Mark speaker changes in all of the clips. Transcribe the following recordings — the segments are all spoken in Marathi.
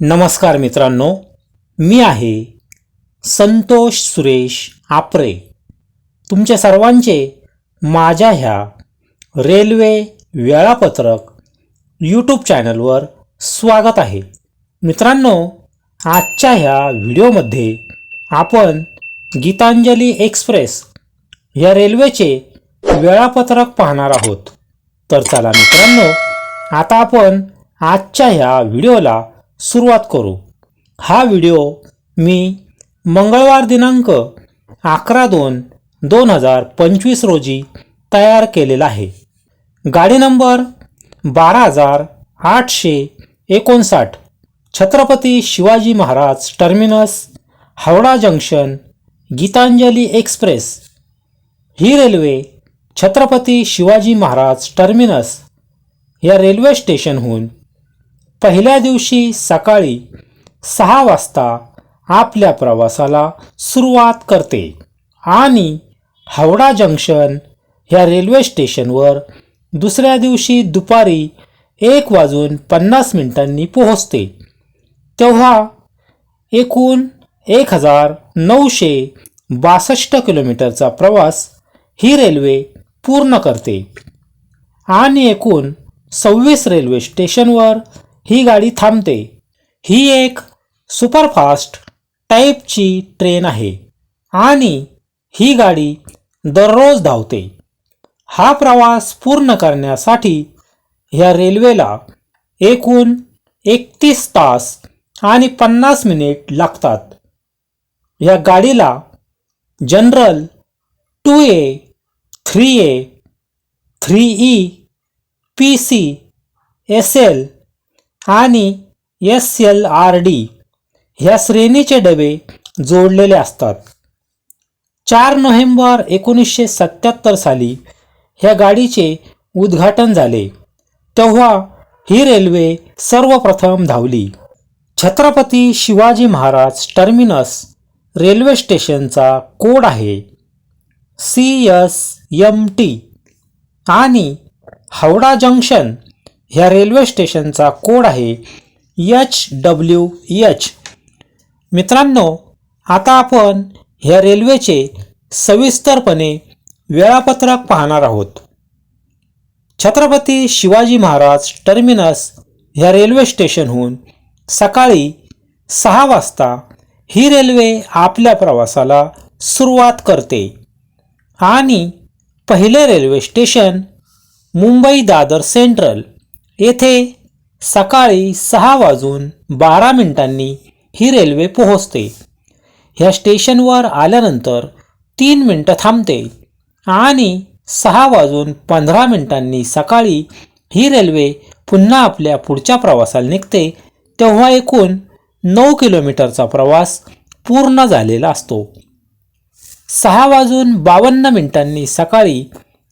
Speaker 1: नमस्कार मित्रांनो मी आहे संतोष सुरेश आपरे. तुमच्या सर्वांचे माझ्या ह्या रेल्वे वेळापत्रक यूट्यूब चॅनलवर स्वागत आहे. मित्रांनो आजच्या ह्या व्हिडिओमध्ये आपण गीतांजली एक्सप्रेस या रेल्वेचे वेळापत्रक पाहणार आहोत. तर चला मित्रांनो आता आपण आजच्या ह्या व्हिडिओला सुरुवात करू. हा व्हिडिओ मी मंगळवार दिनांक अकरा दोन दोन हजार पंचवीस रोजी तयार केलेला आहे. गाडी नंबर बारा हजार आठशे एकोणसाठ Chhatrapati Shivaji Maharaj terminus Howrah junction Gitanjali express. ही रेल्वे छत्रपती शिवाजी महाराज टर्मिनस या रेल्वे स्टेशनहून पहिल्या दिवशी सकाळी सहा वाजता आपल्या प्रवासाला सुरुवात करते. आणि हावडा जंक्शन ह्या रेल्वे स्टेशनवर दुसऱ्या दिवशी दुपारी एक वाजून पन्नास मिनिटांनी पोहोचते. तेव्हा एकूण एक हजार नऊशे बासष्ट किलोमीटरचा प्रवास ही रेल्वे पूर्ण करते. आणि एकूण सव्वीस रेल्वे स्टेशनवर ही गाडी थांबते. ही एक सुपरफास्ट टाईपची ट्रेन आहे आणि ही गाडी दररोज धावते. हा प्रवास पूर्ण करण्यासाठी ह्या रेल्वेला एकूण एकतीस तास आणि पन्नास मिनिट लागतात. या गाडीला general two A three A three E P C S L आणि एस एल आर डी ह्या श्रेणीचे डबे जोडलेले असतात. चार नोव्हेंबर एकोणीसशे सत्याहत्तर साली ह्या गाडीचे उद्घाटन झाले. तेव्हा ही रेल्वे सर्वप्रथम धावली. छत्रपती शिवाजी महाराज टर्मिनस रेल्वे स्टेशनचा कोड आहे सी एस एम टी आणि हावडा जंक्शन ह्या रेल्वे स्टेशनचा कोड आहे एच डब्ल्यू एच. मित्रांनो आता आपण ह्या रेल्वेचे सविस्तरपणे वेळापत्रक पाहणार आहोत. छत्रपती शिवाजी महाराज टर्मिनस ह्या रेल्वे स्टेशनहून सकाळी सहा वाजता ही रेल्वे आपल्या प्रवासाला सुरुवात करते. आणि पहिले railway station Mumbai Dadar central. येथे सकाळी सहा वाजून बारा मिनिटांनी ही रेल्वे पोहोचते. ह्या स्टेशनवर आल्यानंतर तीन मिनटं थांबते आणि सहा वाजून पंधरा मिनिटांनी सकाळी ही रेल्वे पुन्हा आपल्या पुढच्या प्रवासाला निघते तेव्हा एकूण नऊ किलोमीटरचा प्रवास पूर्ण झालेला असतो. सहा वाजून बावन्न मिनिटांनी सकाळी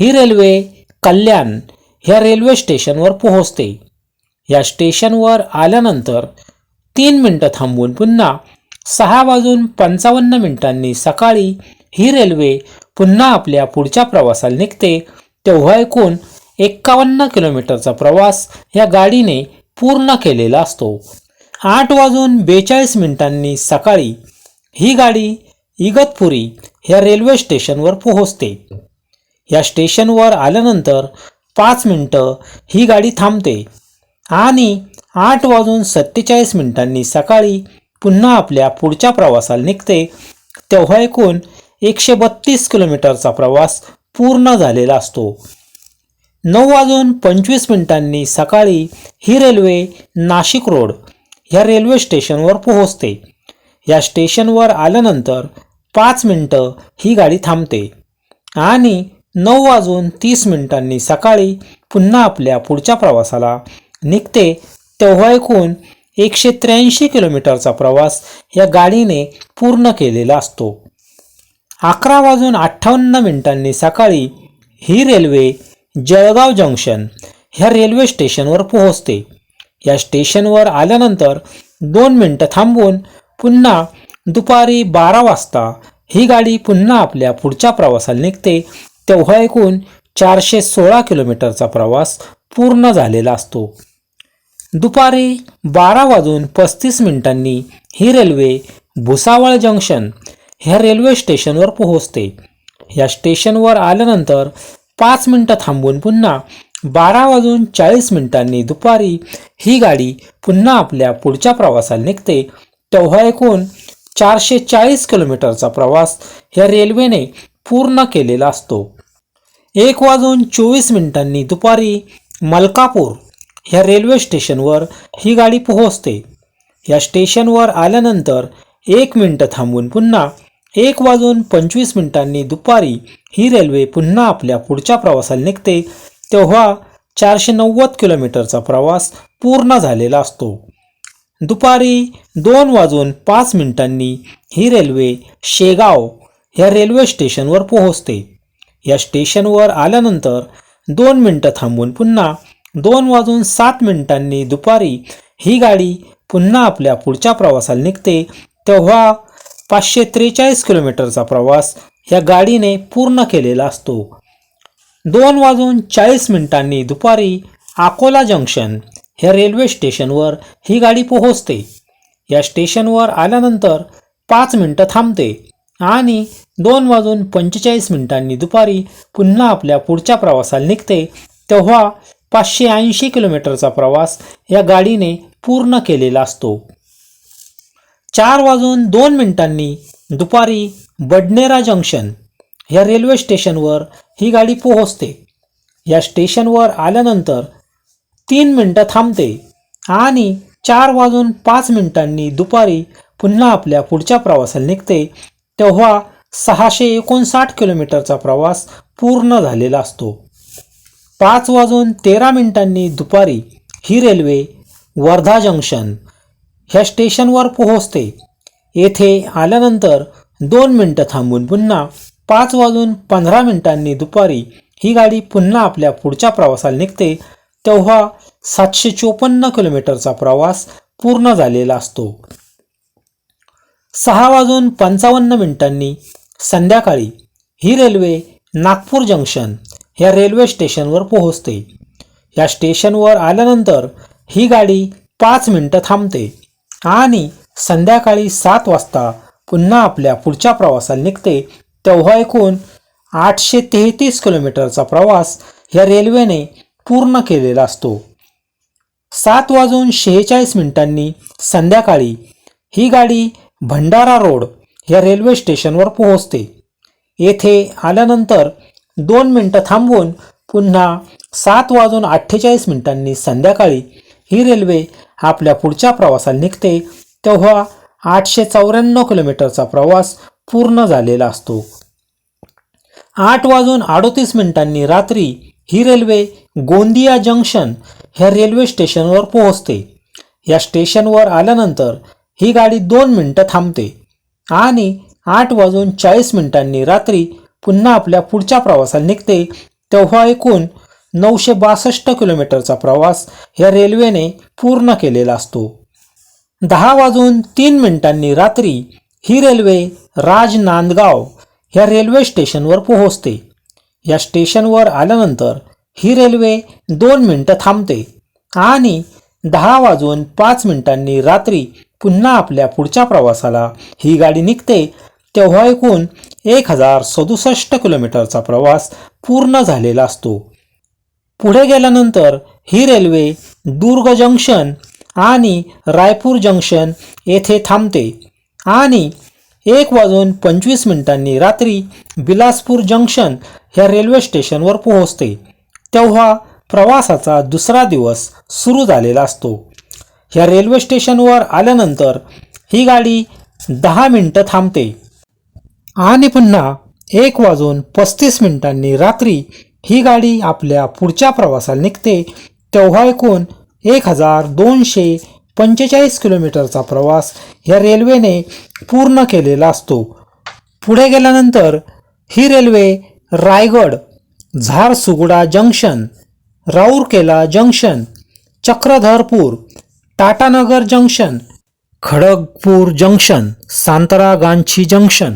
Speaker 1: ही रेल्वे कल्याण ह्या रेल्वे स्टेशनवर पोहोचते. या स्टेशनवर आल्यानंतर तीन मिनटं थांबून पुन्हा सहा वाजून पंचावन्न मिनिटांनी सकाळी ही रेल्वे पुन्हा आपल्या पुढच्या प्रवासाला निघते तेव्हा एकूण एक्कावन्न किलोमीटरचा प्रवास या गाडीने पूर्ण केलेला असतो. आठ वाजून बेचाळीस मिनिटांनी सकाळी ही गाडी इगतपुरी ह्या रेल्वे स्टेशनवर पोहोचते. या स्टेशनवर आल्यानंतर पाच मिनटं ही गाडी थांबते. आणि आठ वाजून सत्तेचाळीस मिनिटांनी सकाळी पुन्हा आपल्या पुढच्या प्रवासाला निघते. तेव्हा एकूण एकशे बत्तीस किलोमीटरचा प्रवास पूर्ण झालेला असतो. नऊ वाजून पंचवीस मिनिटांनी सकाळी ही रेल्वे नाशिक रोड ह्या रेल्वे स्टेशनवर पोहोचते. या स्टेशनवर आल्यानंतर पाच मिनटं ही गाडी थांबते. आणि नऊ वाजून तीस मिनिटांनी सकाळी पुन्हा आपल्या पुढच्या प्रवासाला. निघते तेव्हा एकूण एकशे त्र्याऐंशी किलोमीटरचा प्रवास या गाडीने पूर्ण केलेला असतो. अकरा वाजून अठ्ठावन्न मिनिटांनी सकाळी ही रेल्वे जळगाव जंक्शन ह्या रेल्वे स्टेशनवर पोहोचते. या स्टेशनवर आल्यानंतर दोन मिनटं थांबून पुन्हा दुपारी बारा वाजता ही गाडी पुन्हा आपल्या पुढच्या प्रवासाला निघते. तेव्हा एकूण चारशे सोळा किलोमीटरचा प्रवास पूर्ण झालेला असतो. दुपारी बारा वाजून पस्तीस मिनिटांनी ही रेल्वे भुसावळ जंक्शन ह्या रेल्वे स्टेशनवर पोहोचते. या स्टेशनवर आल्यानंतर पाच मिनटं थांबून पुन्हा बारा वाजून चाळीस मिनिटांनी दुपारी ही गाडी पुन्हा आपल्या पुढच्या प्रवासाला निघते. तेव्हा एकूण चारशे चाळीस किलोमीटरचा प्रवास या रेल्वेने पूर्ण केलेला असतो. एक वाजून चोवीस मिनिटांनी दुपारी मलकापूर ह्या रेल्वे स्टेशनवर ही गाडी पोहोचते. या स्टेशनवर आल्यानंतर एक मिनटं थांबून पुन्हा एक वाजून पंचवीस मिनिटांनी दुपारी ही रेल्वे पुन्हा आपल्या पुढच्या प्रवासाला निघते तेव्हा चारशे नव्वद किलोमीटरचा प्रवास पूर्ण झालेला असतो. दुपारी दोन वाजून पाच मिनिटांनी ही रेल्वे शेगाव ह्या रेल्वे स्टेशनवर पोहोचते. या स्टेशनवर आल्यानंतर दोन मिनटं थांबून पुन्हा दोन वाजून सात मिनिटांनी दुपारी ही गाडी पुन्हा आपल्या पुढच्या प्रवासाला निघते तेव्हा पाचशे त्रेचाळीस किलोमीटरचा प्रवास ह्या गाडीने पूर्ण केलेला असतो. दोन वाजून चाळीस मिनिटांनी दुपारी अकोला जंक्शन ह्या रेल्वे स्टेशनवर ही गाडी पोहोचते. या स्टेशनवर आल्यानंतर पाच मिनटं थांबते. आणि दोन वाजून पंचेचाळीस मिनिटांनी दुपारी पुन्हा आपल्या पुढच्या प्रवासाला निघते तेव्हा पाचशे ऐंशी किलोमीटरचा प्रवास या गाडीने पूर्ण केलेला असतो. चार वाजून दोन मिनिटांनी दुपारी बडनेरा जंक्शन या रेल्वे स्टेशनवर ही गाडी पोहोचते. या स्टेशनवर आल्यानंतर तीन मिनटं थांबते आणि चार वाजून पाच मिनिटांनी दुपारी पुन्हा आपल्या पुढच्या प्रवासाला निघते तेव्हा सहाशे एकोणसाठ किलोमीटरचा प्रवास पूर्ण झालेला असतो. पाच वाजून तेरा मिनिटांनी दुपारी ही रेल्वे वर्धा जंक्शन ह्या स्टेशनवर पोहोचते. येथे आल्यानंतर दोन मिनटं थांबून पुन्हा पाच वाजून पंधरा मिनिटांनी दुपारी ही गाडी पुन्हा आपल्या पुढच्या प्रवासाला निघते तेव्हा सातशे चोपन्न किलोमीटरचा प्रवास पूर्ण झालेला असतो. सहा वाजून पंचावन्न मिनिटांनी संध्याकाळी ही रेल्वे नागपूर जंक्शन ह्या रेल्वे स्टेशनवर पोहोचते. या स्टेशनवर आल्यानंतर ही गाडी पाच मिनटं थांबते आणि संध्याकाळी सात वाजता पुन्हा आपल्या पुढच्या प्रवासाला निघते. तेव्हा एकूण आठशे तेहतीस किलोमीटरचा प्रवास या रेल्वेने पूर्ण केलेला असतो. सात वाजून शेहेचाळीस मिनिटांनी संध्याकाळी ही गाडी भंडारा रोड या रेल्वे स्टेशनवर पोहोचते. येथे आल्यानंतर दोन मिनटं थांबवून पुन्हा सात वाजून अठ्ठेचाळीस मिनिटांनी संध्याकाळी ही रेल्वे आपल्या पुढच्या प्रवासाला निघते तेव्हा आठशे चौऱ्याण्णव किलोमीटरचा प्रवास पूर्ण झालेला असतो. आठ वाजून अडोतीस मिनिटांनी रात्री ही रेल्वे गोंदिया जंक्शन ह्या रेल्वे स्टेशनवर पोहोचते. या स्टेशनवर आल्यानंतर ही गाडी दोन मिनटं थांबते. आणि आठ वाजून चाळीस मिनिटांनी रात्री पुन्हा आपल्या पुढच्या प्रवासाला निघते तेव्हा एकूण नऊशे बासष्ट किलोमीटरचा प्रवास या रेल्वेने पूर्ण केलेला असतो. दहा वाजून तीन मिनिटांनी रात्री ही रेल्वे राज नांदगाव ह्या रेल्वे स्टेशनवर पोहोचते. या स्टेशनवर आल्यानंतर ही रेल्वे दोन मिनटं थांबते आणि दहा वाजून पाच मिनिटांनी रात्री पुन्हा आपल्या पुढच्या प्रवासाला. ही गाडी निघते तेव्हा एकूण एक हजार सदुसष्ट किलोमीटरचा प्रवास पूर्ण झालेला असतो. पुढे गेल्यानंतर ही रेल्वे दुर्ग जंक्शन आणि रायपूर जंक्शन येथे थांबते आणि एक वाजून पंचवीस मिनिटांनी रात्री बिलासपूर जंक्शन ह्या रेल्वे स्टेशनवर पोहोचते. तेव्हा प्रवासाचा दुसरा दिवस सुरू झालेला असतो. ह्या रेल्वे स्टेशनवर आल्यानंतर ही गाडी दहा मिनटं थांबते. आणि पुन्हा एक वाजून पस्तीस मिनिटांनी रात्री ही गाडी आपल्या पुढच्या प्रवासाला निघते तेव्हा एकूण एक हजार दोनशे पंचेचाळीस किलोमीटरचा प्रवास ह्या रेल्वेने पूर्ण केलेला असतो. पुढे गेल्यानंतर ही railway Raigarh Jharsuguda junction Rourkela junction Chakradharpur Tatanagar junction Kharagpur junction Santragachi junction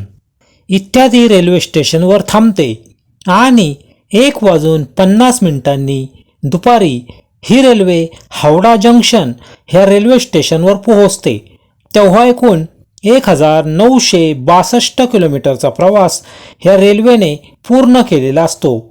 Speaker 1: इत्यादी रेल्वे स्टेशनवर थांबते आणि एक वाजून पन्नास मिनिटांनी दुपारी ही रेल्वे हावडा जंक्शन ह्या रेल्वे स्टेशनवर पोहोचते. तेव्हा एकूण एक हजार नऊशे बासष्ट किलोमीटरचा प्रवास ह्या रेल्वेने पूर्ण केलेला असतो.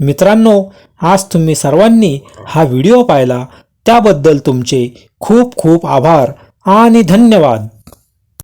Speaker 1: मित्रांनो आज तुम्ही सर्वांनी हा व्हिडिओ पाहिला. त्याबद्दल तुमचे खूप खूप आभार आणि धन्यवाद.